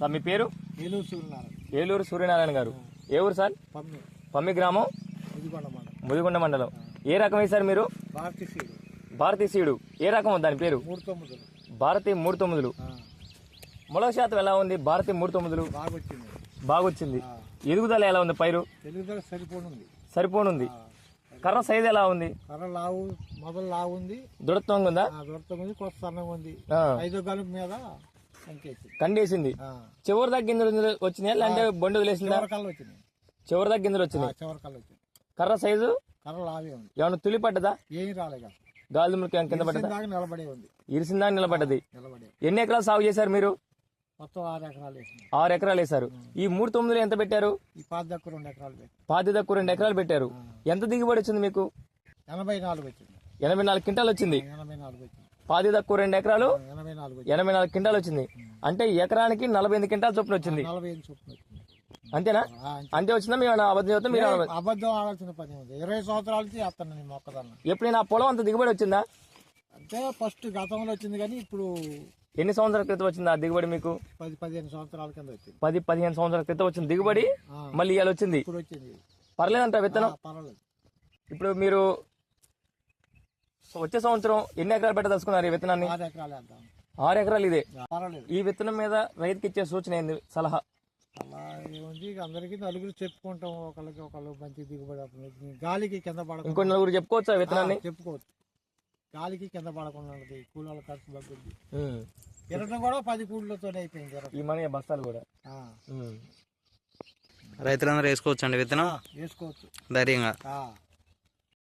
Sir మీ పేరు? ఏలూరు సూర్యనారాయణ. ఏలూరు సూర్యనారాయణ గారు. ఏ ఊరు సార్? పమ్మి. పమ్మి గ్రామం? ముదిగొండ మండలం. ఏ రకం వేశారు మీరు? భారతీ సీడు. ఏ రకం దాని పేరు? భారతి మూడు తొమ్మిదిలు మొలక శాతం ఎలా ఉంది? భారతి మూడు తొమ్మిదిలు బాగొచ్చింది. ఎదుగుదల ఎలా ఉంది పైరు? సరిపోనుంది. కర్ర సైజ్ ఎలా ఉంది? కర్ర లావు మొదలు లావు ఉంది? దృఢత్వంగా ఉందా ఉంది కొత్త సన్నంగా ఉంది. ఐదో గలుపు మీద కండేసింది. చివరి దగ్గర గింజలు వచ్చినాయా? లేదంటే బొండు వదిలేసిందా చివరి దగ్గర గింజలు వచ్చినాయి. చివరి కళ్ళు వచ్చినాయి. కర్ర సైజు? కర్ర లావే ఉంది. ఏమైనా తులి పడ్డదా? ఏం రాలేక గాలి కింద పడ్డదా? నిలబడే ఉంది. ఇరిసిందా నిలబడ్డది. నిలబడే ఎన్ని ఎకరాలు సాగు చేశారు మీరు? మొత్తం ఆరు ఎకరాలు ఆరు ఎకరాలు వేశారు. ఈ మూడు తొమ్మిదిలో ఎంత పెట్టారు? పాత దగ్గర రెండు ఎకరాలు పెట్టి. పాతి తక్కువ రెండు ఎకరాలు పెట్టారు. ఎంత దిగుబడి వచ్చింది మీకు? ఎనభై నాలుగు వచ్చింది. ఎనభై నాలుగు క్వింటాలు వచ్చింది. ఎనభై నాలుగు వచ్చింది. పాతి తక్కువ రెండు ఎకరాలు? ఎనభై నాలుగు క్వింటాలు వచ్చింది. అంటే ఎకరానికి నలభై ఎనిమిది క్వింటాల చొప్పున వచ్చింది. నలభై ఐదు చొప్పున వచ్చింది. అంతేనా? అంతే. వచ్చిందా? మీరు అబద్ధం చెప్తే మీరు అబద్ధం ఆడాల్సిన పని ఉంది ఇరవై సంవత్సరాల నుంచి చేస్తాను నేను మొక్కదన్న ఎప్పుడైనా పొలం అంత దిగుబడి వచ్చిందా? అంటే ఫస్ట్ గతంలో వచ్చింది కానీ ఇప్పుడు ఎన్ని సంవత్సరాల క్రితం వచ్చింది ఆ దిగుబడి మీకు? పది పదిహేను సంవత్సరాల కింద వచ్చింది. పది పదిహేను సంవత్సరాల క్రితం వచ్చింది దిగుబడి మళ్ళీ ఇవాళ వచ్చింది. ఇప్పుడు వచ్చింది. పర్లేదంట విత్తనం? పర్వాలేదు. ఇప్పుడు మీరు వచ్చే సంవత్సరం ఎన్ని ఎకరాలు పెట్టదలుచుకున్నారు ఈ విత్తనాన్ని? ఆరు ఎకరాలు వేద్దాం ఆరు ఎకరాలు ఇదే. ఈ విత్తనం మీద రైతుకి ఇచ్చే సూచన ఏంది? సలహా? అలా ఏముంది? ఇక అందరికీ నలుగురు చెప్పుకుంటాం. ఒకళ్ళకి ఒకళ్ళు మంచి దిగుబడి గాలికి కింద పడకుండా. ఇంకొన్ని నలుగురు చెప్పుకోవచ్చు ఆ విత్తనాన్ని? చెప్పుకోవచ్చు. గాలికి కింద పడకుండా ఉంటుంది. కూలీల ఖర్చు తగ్గుద్ది. తిరగడం కూడా పది కూలీలతోనే అయిపోయింది. ఈ మన బస్తాలు కూడా. రైతులందరూ వేసుకోవచ్చు అండి విత్తనం వేసుకోవచ్చు. ధైర్యంగా. ఆ.